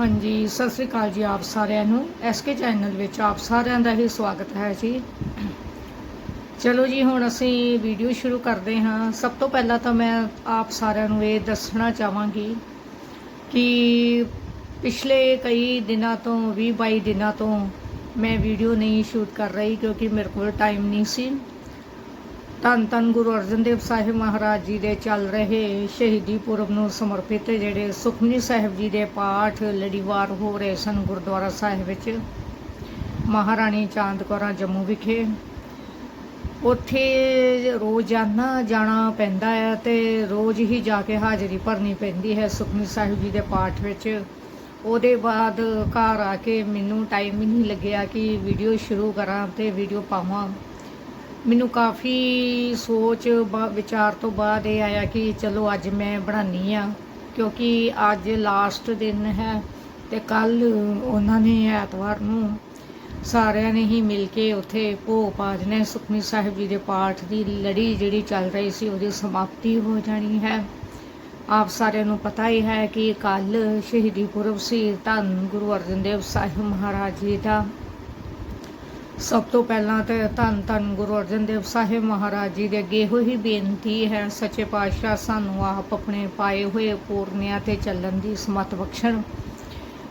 ਹਾਂਜੀ, ਸਤਿ ਸ੍ਰੀ ਅਕਾਲ ਜੀ ਆਪ ਸਾਰਿਆਂ ਨੂੰ। ਐਸਕੇ ਚੈਨਲ ਵਿੱਚ ਆਪ ਸਾਰਿਆਂ ਦਾ ਹੀ ਸਵਾਗਤ ਹੈ ਜੀ। ਚਲੋ ਜੀ, ਹੁਣ ਅਸੀਂ ਵੀਡੀਓ ਸ਼ੁਰੂ ਕਰਦੇ ਹਾਂ। ਸਭ ਤੋਂ ਪਹਿਲਾਂ ਤਾਂ ਮੈਂ ਆਪ ਸਾਰਿਆਂ ਨੂੰ ਇਹ ਦੱਸਣਾ ਚਾਹਾਂਗੀ ਕਿ ਪਿਛਲੇ ਕਈ ਦਿਨਾਂ ਤੋਂ 20 22 ਦਿਨਾਂ ਤੋਂ ਮੈਂ ਵੀਡੀਓ ਨਹੀਂ ਸ਼ੂਟ ਕਰ ਰਹੀ ਕਿਉਂਕਿ ਮੇਰੇ ਕੋਲ ਟਾਈਮ ਨਹੀਂ ਸੀ। ਧੰਨ ਧੰਨ ਗੁਰੂ ਅਰਜਨ ਦੇਵ ਸਾਹਿਬ ਮਹਾਰਾਜ ਜੀ ਦੇ ਚੱਲ ਰਹੇ ਸ਼ਹੀਦੀ ਪੁਰਬ ਨੂੰ ਸਮਰਪਿਤ ਜਿਹੜੇ ਸੁਖਮਨੀ ਸਾਹਿਬ ਜੀ ਦੇ ਪਾਠ ਲੜੀਵਾਰ ਹੋ ਰਹੇ ਸਨ ਗੁਰਦੁਆਰਾ ਸਾਹਿਬ ਵਿੱਚ। ਮਹਾਰਾਣੀ ਚਾਂਦ ਕੌਰਾਂ ਜੰਮੂ ਵਿਖੇ। ਉੱਥੇ ਰੋਜ਼ਾਨਾ ਜਾਣਾ ਪੈਂਦਾ ਹੈ ਤੇ ਰੋਜ਼ ਹੀ ਜਾ ਕੇ ਹਾਜ਼ਰੀ ਭਰਨੀ ਪੈਂਦੀ ਹੈ ਸੁਖਮਨੀ ਸਾਹਿਬ ਜੀ ਦੇ ਪਾਠ ਵਿੱਚ। ਉਹਦੇ ਬਾਅਦ ਘਰ ਆ ਕੇ ਮੈਨੂੰ ਟਾਈਮ ਹੀ ਨਹੀਂ ਲੱਗਿਆ ਕਿ ਵੀਡੀਓ ਸ਼ੁਰੂ ਕਰਾਂ ਤੇ ਵੀਡੀਓ ਪਾਵਾਂ। ਮੈਨੂੰ ਕਾਫੀ ਸੋਚ, ਬਾ- ਵਿਚਾਰ ਤੋਂ ਬਾਅਦ ਇਹ ਆਇਆ ਕਿ ਚਲੋ ਅੱਜ ਮੈਂ ਬਣਾਉਣੀ ਆ, ਕਿਉਂਕਿ ਅੱਜ ਲਾਸਟ ਦਿਨ ਹੈ ਤੇ ਕੱਲ ਉਹਨਾਂ ਨੇ ਐਤਵਾਰ ਨੂੰ ਸਾਰਿਆਂ ਨੇ ਹੀ ਮਿਲ ਕੇ ਉੱਥੇ ਭੋਗ ਪਾ ਦੇਣਾ ਸੁਖਮਨੀ ਸਾਹਿਬ ਜੀ ਦੇ ਪਾਠ ਦੀ ਲੜੀ ਜਿਹੜੀ ਚੱਲ ਰਹੀ ਸੀ ਉਹਦੀ ਸਮਾਪਤੀ ਹੋ ਜਾਣੀ ਹੈ। ਆਪ ਸਾਰਿਆਂ ਨੂੰ ਪਤਾ ਹੀ ਹੈ ਕਿ ਕੱਲ ਸ਼ਹੀਦੀ ਪੁਰਬ ਸੀ। ਧੰਨ ਗੁਰੂ ਅਰਜਨ ਦੇਵ ਸਾਹਿਬ ਮਹਾਰਾਜ ਜੀ ਦਾ ਸਭ ਤੋਂ ਪਹਿਲਾਂ ਤੇ ਧੰਨ ਧੰਨ ਗੁਰੂ ਅਰਜਨ ਦੇਵ ਸਾਹਿਬ ਮਹਾਰਾਜ ਜੀ ਦੇ ਅੱਗੇ ਇਹੋ ਹੀ ਬੇਨਤੀ ਹੈ, ਸੱਚੇ ਪਾਤਸ਼ਾਹ ਸਾਨੂੰ ਆਪ ਆਪਣੇ ਪਾਏ ਹੋਏ ਪੂਰਨਿਆਂ ਤੇ ਚੱਲਣ ਦੀ ਸਮਤ ਬਖਸ਼ਣ।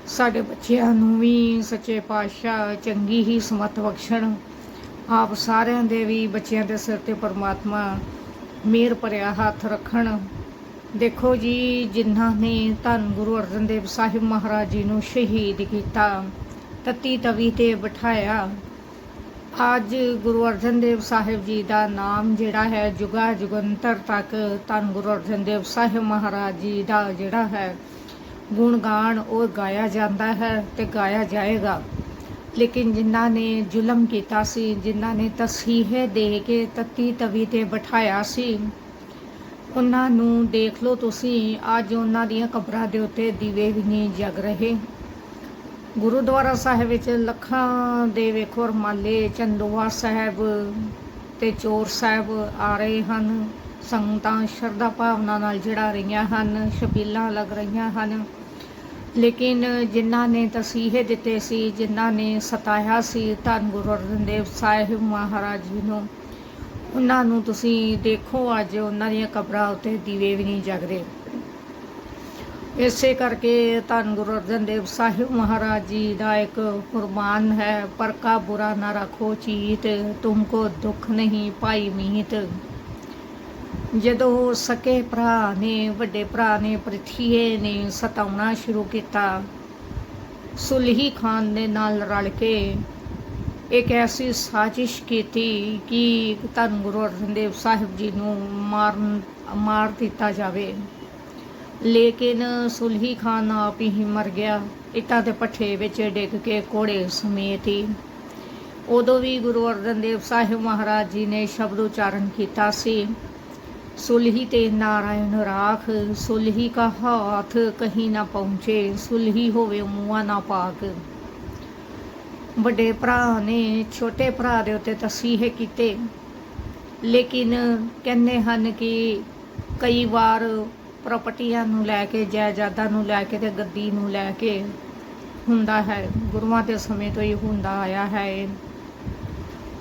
ਸਾਡੇ ਬੱਚਿਆਂ ਨੂੰ ਵੀ ਸੱਚੇ ਪਾਤਸ਼ਾਹ ਚੰਗੀ ਹੀ ਸਮਤ ਬਖਸ਼ਣ। ਆਪ ਸਾਰਿਆਂ ਦੇ ਵੀ ਬੱਚਿਆਂ ਦੇ ਸਿਰ ਤੇ ਪਰਮਾਤਮਾ ਮਿਹਰ ਭਰਿਆ ਹੱਥ ਰੱਖਣ। ਦੇਖੋ ਜੀ, ਜਿਨ੍ਹਾਂ ਨੇ ਧੰਨ ਗੁਰੂ ਅਰਜਨ ਦੇਵ ਸਾਹਿਬ ਮਹਾਰਾਜ ਜੀ ਨੂੰ ਸ਼ਹੀਦ ਕੀਤਾ, ਤਤੀ ਤਵੀ ਤੇ ਬਿਠਾਇਆ ਅੱਜ ਗੁਰੂ ਅਰਜਨ ਦੇਵ ਸਾਹਿਬ ਜੀ ਦਾ ਨਾਮ ਜਿਹੜਾ ਹੈ ਜੁਗਾ ਜੁਗੰਤਰ ਤੱਕ ਧੰਨ ਗੁਰੂ ਅਰਜਨ ਦੇਵ ਸਾਹਿਬ ਮਹਾਰਾਜ ਜੀ ਦਾ ਜਿਹੜਾ ਹੈ ਗੁਣਗਾਨ ਉਹ ਗਾਇਆ ਜਾਂਦਾ ਹੈ ਤੇ ਗਾਇਆ ਜਾਏਗਾ। ਲੇਕਿਨ ਜਿਨ੍ਹਾਂ ਨੇ ਜ਼ੁਲਮ ਕੀਤਾ ਸੀ, ਜਿਨ੍ਹਾਂ ਨੇ ਤਸੀਹੇ ਦੇ ਕੇ ਤਤੀ ਤਵੀ ਤੇ ਬਿਠਾਇਆ ਸੀ, ਉਹਨਾਂ ਨੂੰ ਦੇਖ ਲਓ ਤੁਸੀਂ, ਅੱਜ ਉਹਨਾਂ ਦੀਆਂ ਕਬਰਾਂ ਦੇ ਉੱਤੇ ਦੀਵੇ ਵੀ ਨਹੀਂ ਜਗ ਰਹੇ। ਗੁਰਦੁਆਰਾ ਸਾਹਿਬ ਵਿੱਚ ਲੱਖਾਂ ਦੇ ਵੇਖੋ ਰਮਾਲੇ, ਚੰਦੋਆ ਸਾਹਿਬ ਤੇ ਚੋਰ ਸਾਹਿਬ ਆ ਰਹੇ ਹਨ। ਸੰਗਤਾਂ ਸ਼ਰਧਾ ਭਾਵਨਾ ਨਾਲ ਜੜਾ ਰਹੀਆਂ ਹਨ, ਸ਼ਬੀਲਾਂ ਲੱਗ ਰਹੀਆਂ ਹਨ। ਲੇਕਿਨ ਜਿਨ੍ਹਾਂ ਨੇ ਤਸੀਹੇ ਦਿੱਤੇ ਸੀ, ਜਿਨ੍ਹਾਂ ਨੇ ਸਤਾਇਆ ਸੀ ਧੰਨ ਗੁਰੂ ਅਰਜਨ ਦੇਵ ਸਾਹਿਬ ਮਹਾਰਾਜ ਜੀ ਨੂੰ, ਉਹਨਾਂ ਨੂੰ ਤੁਸੀਂ ਦੇਖੋ ਅੱਜ ਉਹਨਾਂ ਦੀਆਂ ਕਬਰਾਂ ਉੱਤੇ ਦੀਵੇ ਵੀ ਨਹੀਂ ਜਗਦੇ। ਇਸੇ ਕਰਕੇ ਧੰਨ ਗੁਰੂ ਅਰਜਨ ਦੇਵ ਸਾਹਿਬ ਮਹਾਰਾਜ ਜੀ ਦਾ ਇੱਕ ਫਰਮਾਨ ਹੈ ਪਰਕਾ ਬੁਰਾ ਨਾ ਰੱਖੋ ਚੀਤ ਤੁਮਕੋ ਦੁੱਖ ਨਹੀਂ ਪਾਈ ਮੀਤ। ਜਦੋਂ ਸਕੇ ਭਰਾ ਨੇ, ਵੱਡੇ ਭਰਾ ਨੇ, ਪ੍ਰਿਥੀਏ ਨੇ ਸਤਾਉਣਾ ਸ਼ੁਰੂ ਕੀਤਾ, ਸੁਲਹੀ ਖਾਨ ਦੇ ਨਾਲ ਰਲ ਕੇ ਇੱਕ ਐਸੀ ਸਾਜ਼ਿਸ਼ ਕੀਤੀ ਕਿ ਧੰਨ ਗੁਰੂ ਅਰਜਨ ਦੇਵ ਸਾਹਿਬ ਜੀ ਨੂੰ ਮਾਰਨ, ਮਾਰ ਦਿੱਤਾ ਜਾਵੇ। ਲੇਕਿਨ ਸੁਲਹੀ ਖਾਨ ਆਪ ਹੀ ਮਰ ਗਿਆ। ਇੱਟਾਂ ਦੇ ਪੱਠੇ ਵਿੱਚ ਡਿੱਗ ਕੇ ਕੋੜੇ ਸਮੇਤ ਹੀ। ਉਦੋਂ ਵੀ ਗੁਰੂ ਅਰਜਨ ਦੇਵ ਸਾਹਿਬ ਮਹਾਰਾਜ ਜੀ ਨੇ ਸ਼ਬਦ ਉਚਾਰਨ ਕੀਤਾ ਸੀ। ਸੁਲਹੀ ਤੇ ਨਾਰਾਇਣ ਰਾਖ, ਸੁਲਹੀ ਕਾ ਹਾਥ ਕਹੀਂ ਨਾ ਪਹੁੰਚੇ, ਸੁਲਹੀ ਹੋਵੇ ਮੂਆ ਨਾ ਪਾਕ। ਵੱਡੇ ਭਰਾ ਨੇ ਛੋਟੇ ਭਰਾ ਦੇ ਉੱਤੇ ਤਸੀਹੇ ਕੀਤੇ। ਲੇਕਿਨ ਕਹਿੰਦੇ ਹਨ ਕਿ ਕਈ ਵਾਰ ਪ੍ਰਾਪਰਟੀਆਂ ਨੂੰ ਲੈ ਕੇ, ਜਾਇਦਾਦਾਂ ਨੂੰ ਲੈ ਕੇ ਤੇ ਗੱਦੀ ਨੂੰ ਲੈ ਕੇ ਹੁੰਦਾ ਹੈ। ਗੁਰੂਆਂ ਦੇ ਸਮੇਂ ਤੋਂ ਹੀ ਹੁੰਦਾ ਆਇਆ ਹੈ ਇਹ।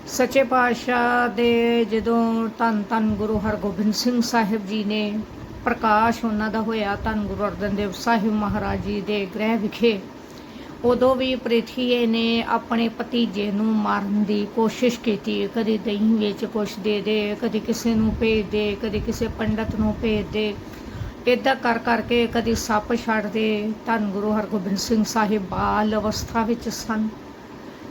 ਸੱਚੇ ਪਾਤਸ਼ਾਹ ਦੇ ਜਦੋਂ ਧੰਨ ਧੰਨ ਗੁਰੂ ਹਰਗੋਬਿੰਦ ਸਿੰਘ ਸਾਹਿਬ ਜੀ ਨੇ ਪ੍ਰਕਾਸ਼ ਉਹਨਾਂ ਦਾ ਹੋਇਆ, ਧੰਨ ਗੁਰੂ ਅਰਜਨ ਦੇਵ ਸਾਹਿਬ ਮਹਾਰਾਜ ਜੀ ਦੇ ਗ੍ਰਹਿ ਵਿਖੇ, ਉਦੋਂ ਵੀ ਪ੍ਰਿਥੀਏ ਨੇ ਆਪਣੇ ਭਤੀਜੇ ਨੂੰ ਮਾਰਨ ਦੀ ਕੋਸ਼ਿਸ਼ ਕੀਤੀ। ਕਦੀ ਦਹੀਂ ਵਿੱਚ ਕੁਛ ਦੇ ਦੇ, ਕਦੀ ਕਿਸੇ ਨੂੰ ਭੇਜ ਦੇ, ਕਦੀ ਕਿਸੇ ਪੰਡਤ ਨੂੰ ਭੇਜ ਦੇ। ਇੱਦਾਂ ਕਰ ਕਰਕੇ ਕਦੀ ਸੱਪ ਛੱਡ ਦੇ ਧੰਨ ਗੁਰੂ ਹਰਗੋਬਿੰਦ ਸਿੰਘ ਸਾਹਿਬ ਬਾਲ ਅਵਸਥਾ ਵਿੱਚ ਸਨ।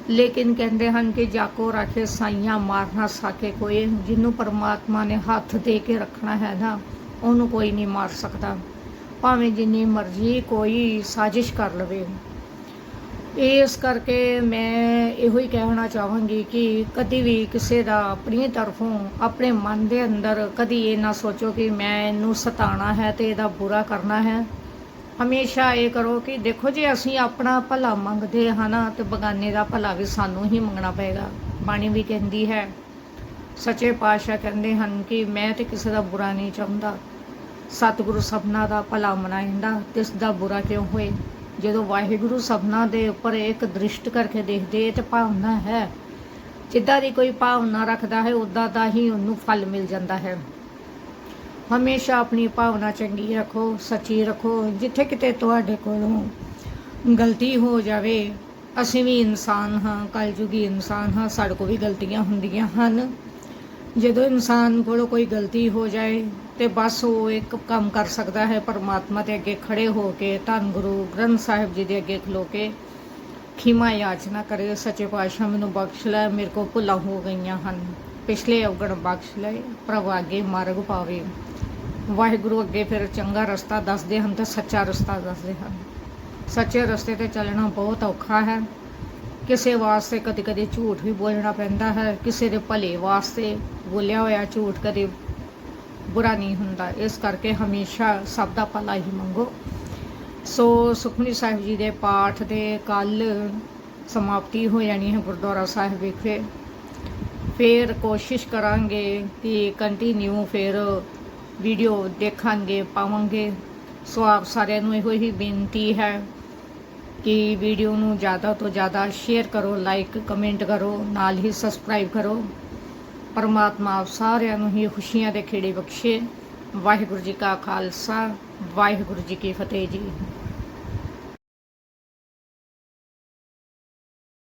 ਲੇਕਿਨ ਕਹਿੰਦੇ ਹਨ ਕਿ ਜਾਕੋ ਰੱਖੇ ਸਾਈਆਂ ਮਾਰਨਾ ਸਾਕੇ ਕੋਈ, ਜਿਹਨੂੰ ਪਰਮਾਤਮਾ ਨੇ ਹੱਥ ਦੇ ਕੇ ਰੱਖਣਾ ਹੈ ਨਾ, ਉਹਨੂੰ ਕੋਈ ਨਹੀਂ ਮਾਰ ਸਕਦਾ। ਭਾਵੇਂ ਜਿੰਨੀ ਮਰਜ਼ੀ ਕੋਈ ਸਾਜ਼ਿਸ਼ ਕਰ ਲਵੇ। ਇਸ ਕਰਕੇ ਮੈਂ ਇਹੋ ਹੀ ਕਹਿਣਾ ਚਾਹਾਂਗੀ ਕਿ ਕਦੀ ਵੀ ਕਿਸੇ ਦਾ ਆਪਣੀ ਤਰਫੋਂ, ਆਪਣੇ ਮਨ ਦੇ ਅੰਦਰ ਕਦੀ ਇਹ ਨਾ ਸੋਚੋ ਕਿ ਮੈਂ ਇਹਨੂੰ ਸਤਾਣਾ ਹੈ ਤੇ ਇਹਦਾ ਬੁਰਾ ਕਰਨਾ ਹੈ। ਹਮੇਸ਼ਾ ਇਹ ਕਰੋ ਕਿ ਦੇਖੋ ਜੇ ਅਸੀਂ ਆਪਣਾ ਭਲਾ ਮੰਗਦੇ ਹਾਂ ਨਾ, ਤੇ ਬਗਾਨੇ ਦਾ ਭਲਾ ਵੀ ਸਾਨੂੰ ਹੀ ਮੰਗਣਾ ਪਏਗਾ। ਬਾਣੀ ਵੀ ਕਹਿੰਦੀ ਹੈ, ਸੱਚੇ ਪਾਤਸ਼ਾਹ ਕਹਿੰਦੇ ਹਨ ਕਿ ਮੈਂ ਤੇ ਕਿਸੇ ਦਾ ਬੁਰਾ ਨਹੀਂ ਚਾਹੁੰਦਾ। ਸਤਿਗੁਰੂ ਸਭਨਾ ਦਾ ਭਲਾ ਮਨਾਇੰਦਾ ਤਿਸ ਦਾ ਬੁਰਾ ਕਿਉਂ ਹੋਏ? ਜਦੋਂ ਵਾਹਿਗੁਰੂ ਸਭਨਾ ਦੇ ਉੱਪਰ ਇੱਕ ਦ੍ਰਿਸ਼ਟ ਕਰਕੇ ਦੇਖਦੇ ਤੇ ਭਾਵਨਾ ਹੈ। ਜਿੱਦਾਂ ਦੀ ਕੋਈ ਭਾਵਨਾ ਰੱਖਦਾ ਹੈ ਉਦਾਂ ਦਾ ਹੀ ਉਹਨੂੰ ਫਲ ਮਿਲ ਜਾਂਦਾ ਹੈ। ਹਮੇਸ਼ਾ ਆਪਣੀ ਭਾਵਨਾ ਚੰਗੀ ਰੱਖੋ, ਸੱਚੀ ਰੱਖੋ, ਜਿੱਥੇ ਕਿਤੇ ਤੁਹਾਡੇ ਕੋਲੋਂ ਗਲਤੀ ਹੋ ਜਾਵੇ, ਅਸੀਂ ਵੀ ਇਨਸਾਨ ਹਾਂ, ਕਲਯੁਗੀ ਇਨਸਾਨ ਹਾਂ, ਸਾਡੇ ਕੋਲ ਵੀ ਗਲਤੀਆਂ ਹੁੰਦੀਆਂ ਹਨ। ਜਦੋਂ ਇਨਸਾਨ ਕੋਲੋਂ ਕੋਈ ਗਲਤੀ ਹੋ ਜਾਏ ਤੇ ਬਸ ਉਹ ਇੱਕ ਕੰਮ ਕਰ ਸਕਦਾ ਹੈ, ਪਰਮਾਤਮਾ ਦੇ ਅੱਗੇ ਖੜੇ ਹੋ ਕੇ, ਧੰਨ ਗੁਰੂ ਗ੍ਰੰਥ ਸਾਹਿਬ ਜੀ ਦੇ ਅੱਗੇ ਖਲੋ ਕੇ ਖਿਮਾ ਯਾਚਨਾ ਕਰੇ, ਸੱਚੇ ਪਾਤਸ਼ਾਹ ਮੈਨੂੰ ਬਖਸ਼ ਲੈ, ਮੇਰੇ ਕੋ ਭੁੱਲਾਂ ਹੋ ਗਈਆਂ ਹਨ। ਪਿਛਲੇ ਅਵਗਣ ਬਖਸ਼ ਲੈ, ਪ੍ਰਭੂ ਅੱਗੇ ਮਾਰਗ ਪਾਵੇ। ਵਾਹਿਗੁਰੂ ਅੱਗੇ ਫਿਰ ਚੰਗਾ ਰਸਤਾ ਦੱਸਦੇ ਹਨ ਤੇ ਸੱਚਾ ਰਸਤਾ ਦੱਸਦੇ ਹਨ। ਸੱਚੇ ਰਸਤੇ ਤੇ ਚੱਲਣਾ ਬਹੁਤ ਔਖਾ ਹੈ। ਕਿਸੇ ਵਾਸਤੇ ਕਦੇ ਕਦੇ ਝੂਠ ਵੀ ਬੋਲਣਾ ਪੈਂਦਾ ਹੈ, ਕਿਸੇ ਦੇ ਭਲੇ ਵਾਸਤੇ ਬੋਲਿਆ ਹੋਇਆ ਝੂਠ ਕਦੇ ਬੁਰਾ ਨਹੀਂ ਹੁੰਦਾ। ਇਸ ਕਰਕੇ ਹਮੇਸ਼ਾ ਸਭ ਦਾ ਭਲਾ ਹੀ ਮੰਗੋ। ਸੋ ਸੁਖਮਨੀ ਸਾਹਿਬ ਜੀ ਦੇ ਪਾਠ ਦੇ ਕੱਲ ਸਮਾਪਤੀ ਹੋ ਜਾਣੀ ਹੈ ਗੁਰਦੁਆਰਾ ਸਾਹਿਬ ਵਿਖੇ। ਫਿਰ ਕੋਸ਼ਿਸ਼ ਕਰਾਂਗੇ ਕਿ ਕੰਟੀਨਿਊ ਫਿਰ ਵੀਡੀਓ ਦੇਖਾਂਗੇ, ਪਾਵਾਂਗੇ। ਸੋ ਆਪ ਸਾਰਿਆਂ ਨੂੰ ਇਹੋ ਹੀ ਬੇਨਤੀ ਹੈ ਕਿ ਵੀਡੀਓ ਨੂੰ ਜ਼ਿਆਦਾ ਤੋਂ ਜ਼ਿਆਦਾ ਸ਼ੇਅਰ ਕਰੋ ਲਾਈਕ ਕਮੈਂਟ ਕਰੋ, ਨਾਲ ਹੀ ਸਬਸਕ੍ਰਾਈਬ ਕਰੋ। ਪਰਮਾਤਮਾ ਆਪ ਸਾਰਿਆਂ ਨੂੰ ਹੀ ਖੁਸ਼ੀਆਂ ਦੇ ਖੇੜੇ ਬਖਸ਼ੇ। ਵਾਹਿਗੁਰੂ ਜੀ ਕਾ ਖਾਲਸਾ, ਵਾਹਿਗੁਰੂ ਜੀ ਕੀ ਫਤਿਹ ਜੀ।